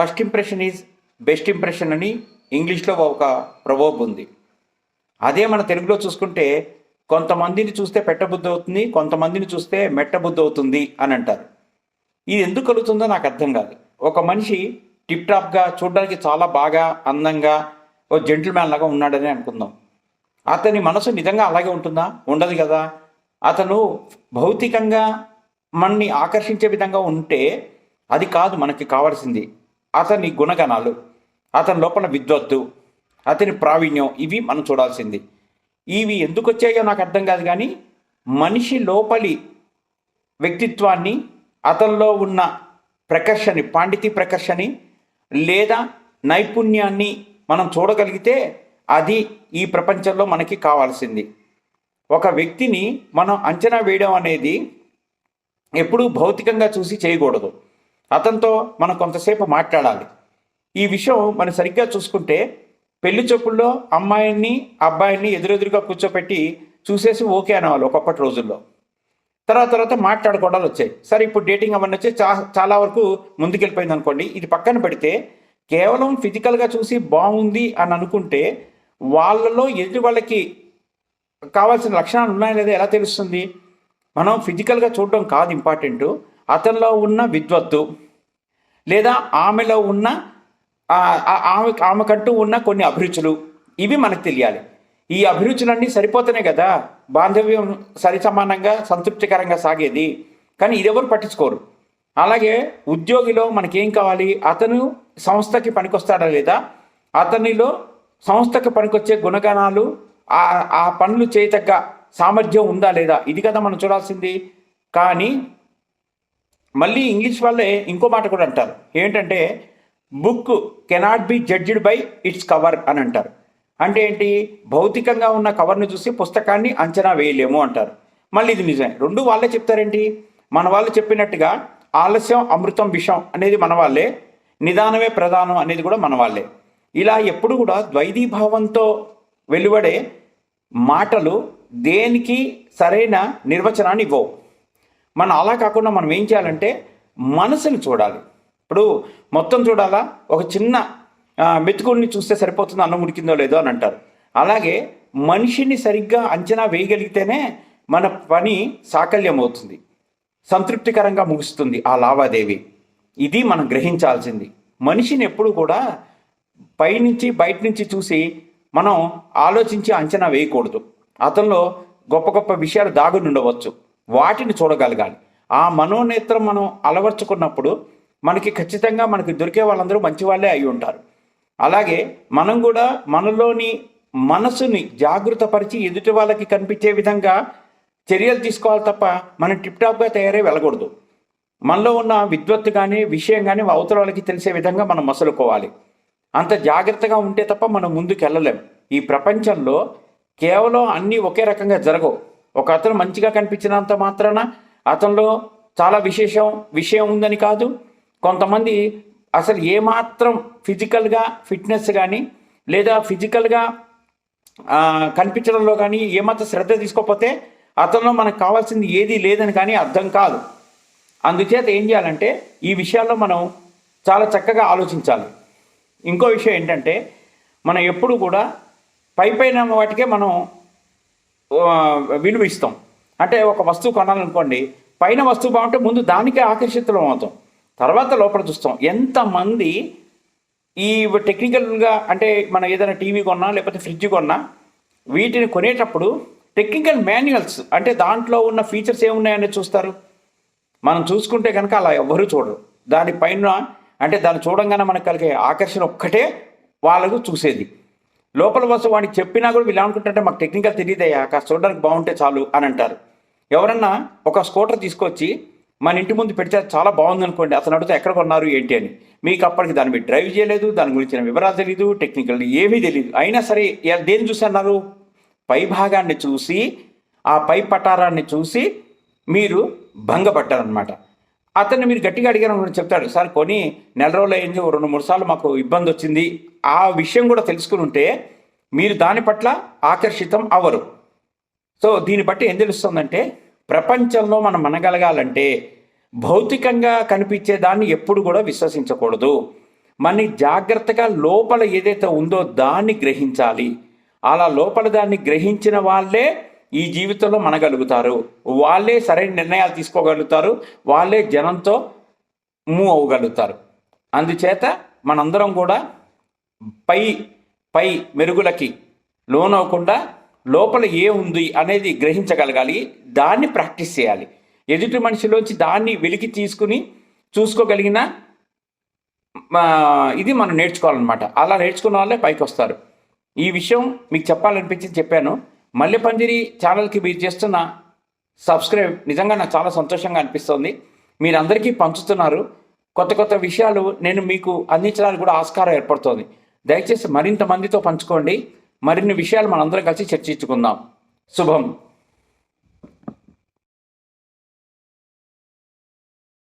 First impression is best impression అని ఇంగ్లీష్లో ఒక ప్రవోబ్ ఉంది. అదే మన తెలుగులో చూసుకుంటే కొంతమందిని చూస్తే పెట్టబుద్ధి అవుతుంది కొంతమందిని చూస్తే మెట్టబుద్ధి అవుతుంది అని అంటారు. ఇది ఎందుకు కలుగుతుందో నాకు అర్థం కాదు. ఒక మనిషి టిప్ టాప్గా చూడడానికి చాలా బాగా అందంగా ఓ జెంటిల్మ్యాన్ లాగా ఉన్నాడని అనుకుందాం. అతని మనసు నిజంగా అలాగే ఉంటుందా? ఉండదు కదా. అతను భౌతికంగా మనని ఆకర్షించే విధంగా ఉంటే అది కాదు మనకి కావాల్సింది. అతని గుణగణాలు అతని లోపల విద్వత్తు అతని ప్రావీణ్యం ఇవి మనం చూడాల్సింది. ఇవి ఎందుకు వచ్చాయో నాకు అర్థం కాదు కానీ మనిషి లోపలి వ్యక్తిత్వాన్ని అతనిలో ఉన్న ప్రకర్షని పాండితి ప్రకర్షని లేదా నైపుణ్యాన్ని మనం చూడగలిగితే అది ఈ ప్రపంచంలో మనకి కావాల్సింది. ఒక వ్యక్తిని మనం అంచనా వేయడం అనేది ఎప్పుడూ భౌతికంగా చూసి చేయకూడదు. అతనితో మనం కొంతసేపు మాట్లాడాలి. ఈ విషయం మనం సరిగ్గా చూసుకుంటే పెళ్ళి చూపుల్లో అమ్మాయిని అబ్బాయిని ఎదురెదురుగా కూర్చోపెట్టి చూసేసి ఓకే అనేవాళ్ళు ఒకప్పటి రోజుల్లో. తర్వాత తర్వాత మాట్లాడుకోవడాలు వచ్చాయి. సరే ఇప్పుడు డేటింగ్ అవన్నీ వచ్చి చా చాలా వరకు ముందుకెళ్ళిపోయింది అనుకోండి. ఇది పక్కన పెడితే కేవలం ఫిజికల్గా చూసి బాగుంది అని అనుకుంటే వాళ్ళలో ఎదుటి వాళ్ళకి కావాల్సిన లక్షణాలు ఉన్నాయో లేదో ఎలా తెలుస్తుంది? మనం ఫిజికల్గా చూడడం కాదు ఇంపార్టెంట్ అతనిలో ఉన్న విద్వత్తు లేదా ఆమెలో ఉన్న ఆమె ఆమెకంటూ ఉన్న కొన్ని అభిరుచులు. ఇవి మనకు తెలియాలి. ఈ అభిరుచులన్నీ సరిపోతేనే కదా? బాంధవ్యం సరిసమానంగా సంతృప్తికరంగా సాగేది. కానీ ఇదెవరు పట్టించుకోరు. అలాగే ఉద్యోగిలో మనకేం కావాలి? అతను సంస్థకి పనికొస్తాడా లేదా? అతనిలో సంస్థకి పనికొచ్చే గుణగణాలు ఆ ఆ పనులు చేయతగ్గ సామర్థ్యం ఉందా లేదా? ఇది కదా మనం చూడాల్సింది. కానీ మళ్ళీ ఇంగ్లీష్ వాళ్ళే ఇంకో మాట కూడా అంటారు. ఏంటంటే book cannot be judged by its cover అని అంటారు. అంటే ఏంటి? భౌతికంగా ఉన్న కవర్ను చూసి పుస్తకాన్ని అంచనా వేయలేము అంటారు. మళ్ళీ ఇది నిజమే. రెండు వాళ్ళే చెప్తారేంటి? మన వాళ్ళు చెప్పినట్టుగా ఆలస్యం అమృతం విషం అనేది మన వాళ్ళే. నిదానమే ప్రధానం అనేది కూడా మన వాళ్ళే. ఇలా ఎప్పుడు కూడా ద్వైదీభావంతో వెలువడే మాటలు దేనికి సరైన నిర్వచనాన్ని ఇవ్వవు. మనం అలా కాకుండా మనం ఏం చేయాలంటే మనసుని చూడాలి. ఇప్పుడు మొత్తం చూడాలా? ఒక చిన్న మెతుకుడిని చూస్తే సరిపోతుంది? అన్నం ఉడికిందో లేదో అని అంటారు. అలాగే మనిషిని సరిగ్గా అంచనా వేయగలిగితేనే మన పని సాకల్యం అవుతుంది సంతృప్తికరంగా ముగుస్తుంది ఆ లావాదేవి. ఇది మనం గ్రహించాల్సింది. మనిషిని ఎప్పుడు కూడా పైనుంచి బయట నుంచి చూసి మనం ఆలోచించి అంచనా వేయకూడదు. అతనిలో గొప్ప గొప్ప విషయాలు దాగుని ఉండవచ్చు వాటిని చూడగలగాలి. ఆ మనోనేత్రం మనం అలవర్చుకున్నప్పుడు మనకి ఖచ్చితంగా మనకి దొరికే వాళ్ళందరూ మంచి వాళ్ళే అయి ఉంటారు. అలాగే మనం కూడా మనలోని మనసుని జాగృతపరిచి ఎదుటి వాళ్ళకి కనిపించే విధంగా చర్యలు తీసుకోవాలి తప్ప మనం టిప్ టాప్గా తయారై వెళ్ళకూడదు. మనలో ఉన్న విద్వత్తు కానీ విషయం కానీ అవతల వాళ్ళకి తెలిసే విధంగా మనం మసలుకోవాలి. అంత జాగ్రత్తగా ఉంటే తప్ప మనం ముందుకు వెళ్ళలేం ఈ ప్రపంచంలో కేవలం అన్నీ ఒకే రకంగా జరగవు. ఒక అతను మంచిగా కనిపించినంత మాత్రాన అతనిలో చాలా విశేషం విషయం ఉందని కాదు. కొంతమంది అసలు ఏమాత్రం ఫిజికల్గా ఫిట్నెస్ కానీ లేదా ఫిజికల్గా కనిపించడంలో కానీ ఏమాత్రం శ్రద్ధ తీసుకోకపోతే అతనిలో మనకు కావాల్సింది ఏది లేదని కానీ అర్థం కాదు. అందుచేత ఏం చేయాలంటే ఈ విషయాల్లో మనం చాలా చక్కగా ఆలోచించాలి. ఇంకో విషయం ఏంటంటే మనం ఎప్పుడు కూడా పై పైన వాటికే మనం విలువ ఇస్తాం అంటే ఒక వస్తువు కొనాలనుకోండి పైన వస్తువు బాగుంటే ముందు దానికే ఆకర్షితులం అవుతాం. తర్వాత లోపల చూస్తాం. ఎంతమంది ఈ టెక్నికల్గా అంటే మనం ఏదైనా టీవీ కొన్నా లేకపోతే ఫ్రిడ్జ్ కొన్నా వీటిని కొనేటప్పుడు టెక్నికల్ మాన్యువల్స్ అంటే దాంట్లో ఉన్న ఫీచర్స్ ఏమున్నాయని చూస్తారు? మనం చూసుకుంటే కనుక అలా ఎవ్వరూ చూడరు. దానిపైన అంటే దాన్ని చూడంగానే మనకు కలిగే ఆకర్షణ ఒక్కటే వాళ్ళకు చూసేది. లోపల వస్తు వాడికి చెప్పినా కూడా వీళ్ళు అనుకుంటుంటే మాకు టెక్నికల్ తెలియదయ్యా కాస్త చూడడానికి బాగుంటే చాలు అని అంటారు. ఎవరన్నా ఒక స్కూటర్ తీసుకొచ్చి మన ఇంటి ముందు పెడితే అది చాలా బాగుంది అనుకోండి అతను అడిగితే ఎక్కడ కొన్నారు ఏంటి అని. మీకు అప్పటికి దాన్ని మీరు డ్రైవ్ చేయలేదు దాని గురించిన వివరాలు తెలియదు టెక్నికల్ ఏమీ తెలియదు అయినా సరే దేని దేన్ని చూసి అన్నారు? పై భాగాన్ని చూసి ఆ పై పటారాన్ని చూసి మీరు భంగపడ్డారనమాట అతన్ని మీరు గట్టిగా అడిగారు చెప్తాడు సార్ కొని నెల రోజులు అయింది రెండు మూడు సార్లు మాకు ఇబ్బంది వచ్చింది. ఆ విషయం కూడా తెలుసుకుని ఉంటే మీరు దాని పట్ల ఆకర్షితం అవ్వరు. సో దీన్ని బట్టి ఏం తెలుస్తుందంటే ప్రపంచంలో మనం మనగలగాలంటే భౌతికంగా కనిపించే దాన్ని ఎప్పుడు కూడా విశ్వసించకూడదు. మన జాగ్రత్తగా లోపల ఏదైతే ఉందో దాన్ని గ్రహించాలి. అలా లోపల దాన్ని గ్రహించిన వాళ్ళే ఈ జీవితంలో మనగలుగుతారు. వాళ్ళే సరైన నిర్ణయాలు తీసుకోగలుగుతారు. వాళ్ళే జనంతో మూవ్ అవ్వగలుగుతారు. అందుచేత మనందరం కూడా పై పై మెరుగులకి లోనవ్వకుండా లోపల ఏముంది అనేది గ్రహించగలగాలి. దాన్ని ప్రాక్టీస్ చేయాలి. ఎదుటి మనిషిలోంచి దాన్ని వెలికి తీసుకుని చూసుకోగలిగిన ఇది మనం నేర్చుకోవాలన్నమాట. అలా నేర్చుకున్న వాళ్ళే పైకి వస్తారు ఈ విషయం మీకు చెప్పాలనిపించి చెప్పాను. మల్లెపంజరి ఛానల్కి మీరు చేస్తున్న సబ్స్క్రైబ్ నిజంగా నాకు చాలా సంతోషంగా అనిపిస్తుంది. మీరందరికీ పంచుతున్నారు. కొత్త కొత్త విషయాలు నేను మీకు అందించడానికి కూడా ఆస్కారం ఏర్పడుతుంది. దయచేసి మరింత మందితో పంచుకోండి. మరిన్ని విషయాలు మనందరం కలిసి చర్చించుకుందాం. శుభం.